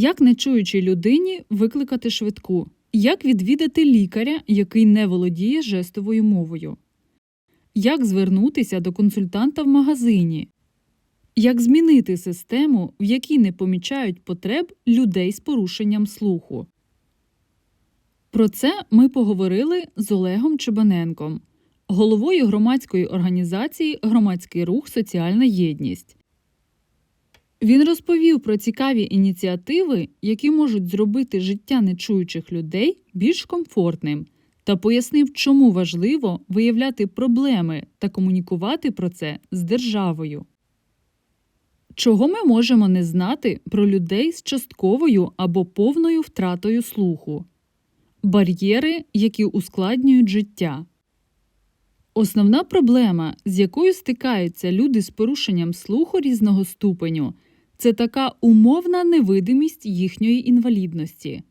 Як нечуючій людині викликати швидку? Як відвідати лікаря, який не володіє жестовою мовою? Як звернутися до консультанта в магазині? Як змінити систему, в якій не помічають потреб людей з порушенням слуху? Про це ми поговорили з Олегом Чебаненком, головою громадської організації Громадський рух Соціальна єдність. Він розповів про цікаві ініціативи, які можуть зробити життя нечуючих людей більш комфортним, та пояснив, чому важливо виявляти проблеми та комунікувати про це з державою. Чого ми можемо не знати про людей з частковою або повною втратою слуху? Бар'єри, які ускладнюють життя. Основна проблема, з якою стикаються люди з порушенням слуху різного ступеню, це така умовна невидимість їхньої інвалідності.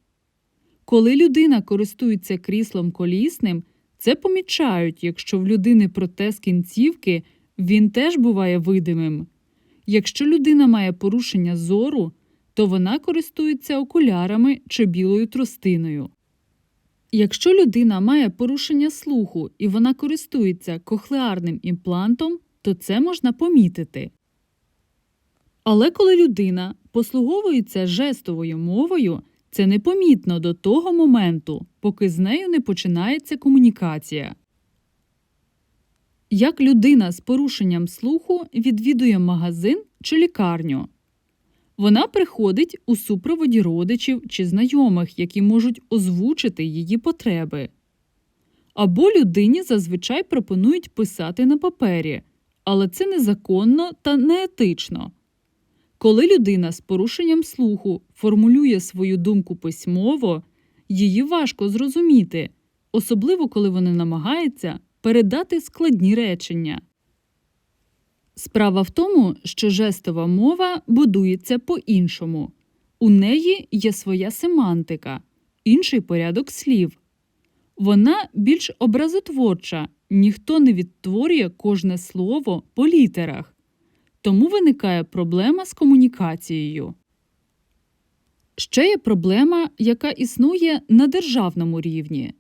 Коли людина користується кріслом колісним, це помічають, якщо в людини протез кінцівки, він теж буває видимим. Якщо людина має порушення зору, то вона користується окулярами чи білою тростиною. Якщо людина має порушення слуху і вона користується кохлеарним імплантом, то це можна помітити. Але коли людина послуговується жестовою мовою, це непомітно до того моменту, поки з нею не починається комунікація. Як людина з порушенням слуху відвідує магазин чи лікарню? Вона приходить у супроводі родичів чи знайомих, які можуть озвучити її потреби. Або людині зазвичай пропонують писати на папері, але це незаконно та неетично. Коли людина з порушенням слуху формулює свою думку письмово, її важко зрозуміти, особливо коли вона намагається передати складні речення. Справа в тому, що жестова мова будується по-іншому. У неї є своя семантика, інший порядок слів. Вона більш образотворча, ніхто не відтворює кожне слово по літерах, тому виникає проблема з комунікацією. Ще є проблема, яка існує на державному рівні.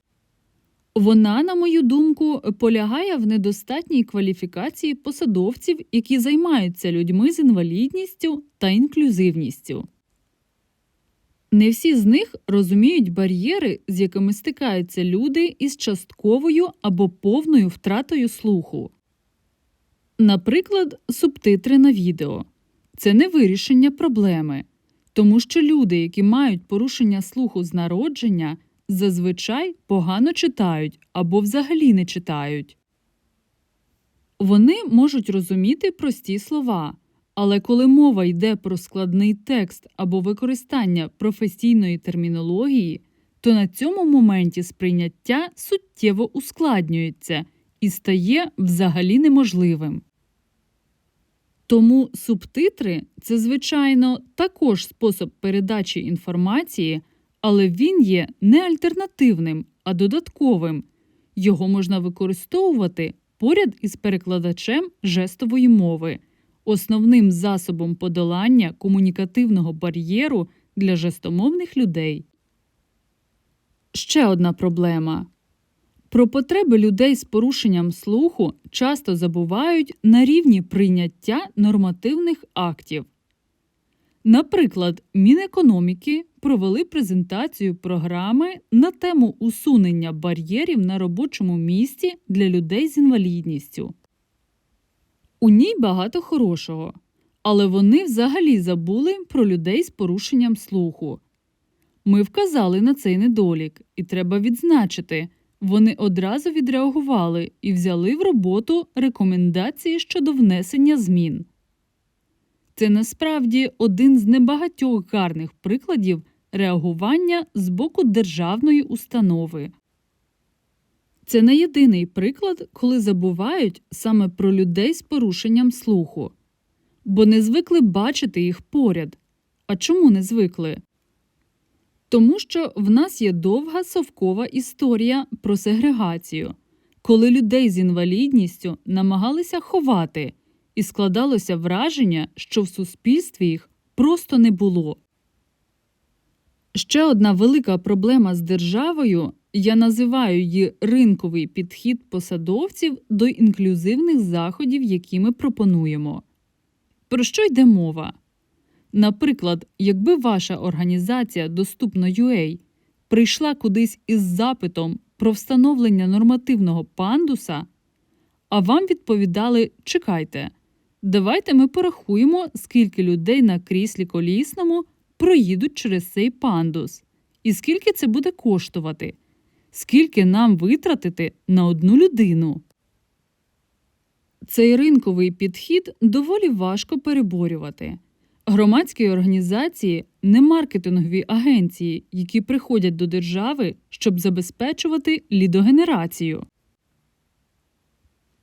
Вона, на мою думку, полягає в недостатній кваліфікації посадовців, які займаються людьми з інвалідністю та інклюзивністю. Не всі з них розуміють бар'єри, з якими стикаються люди із частковою або повною втратою слуху. Наприклад, субтитри на відео це не вирішення проблеми, тому що люди, які мають порушення слуху з народження, зазвичай погано читають або взагалі не читають. Вони можуть розуміти прості слова, але коли мова йде про складний текст або використання професійної термінології, то на цьому моменті сприйняття суттєво ускладнюється і стає взагалі неможливим. Тому субтитри це, звичайно, також спосіб передачі інформації, але він є не альтернативним, а додатковим. Його можна використовувати поряд із перекладачем жестової мови, основним засобом подолання комунікативного бар'єру для жестомовних людей. Ще одна проблема. Про потреби людей з порушенням слуху часто забувають на рівні прийняття нормативних актів. Наприклад, Мінекономіки провели презентацію програми на тему усунення бар'єрів на робочому місці для людей з інвалідністю. У ній багато хорошого, але вони взагалі забули про людей з порушенням слуху. Ми вказали на цей недолік, і треба відзначити. Вони одразу відреагували і взяли в роботу рекомендації щодо внесення змін. Це насправді один з небагатьох гарних прикладів реагування з боку державної установи. Це не єдиний приклад, коли забувають саме про людей з порушенням слуху, бо не звикли бачити їх поряд. А чому не звикли? Тому що в нас є довга совкова історія про сегрегацію, коли людей з інвалідністю намагалися ховати, і складалося враження, що в суспільстві їх просто не було. Ще одна велика проблема з державою я називаю її ринковий підхід посадовців до інклюзивних заходів, які ми пропонуємо. Про що йде мова? Наприклад, якби ваша організація Доступно.UA прийшла кудись із запитом про встановлення нормативного пандуса, а вам відповідали чекайте, давайте ми порахуємо, скільки людей на кріслі колісному проїдуть через цей пандус, і скільки це буде коштувати, скільки нам витратити на одну людину. Цей ринковий підхід доволі важко переборювати. Громадські організації не маркетингові агенції, які приходять до держави, щоб забезпечувати лідогенерацію.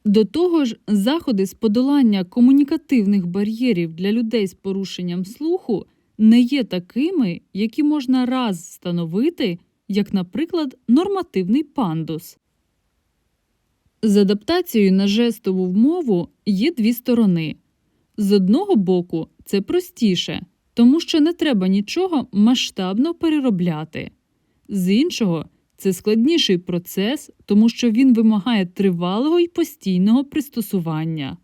До того ж, заходи з подолання комунікативних бар'єрів для людей з порушенням слуху не є такими, які можна раз встановити, як, наприклад, нормативний пандус. З адаптацією на жестову мову є дві сторони. З одного боку, це простіше, тому що не треба нічого масштабно переробляти. З іншого, це складніший процес, тому що він вимагає тривалого і постійного пристосування.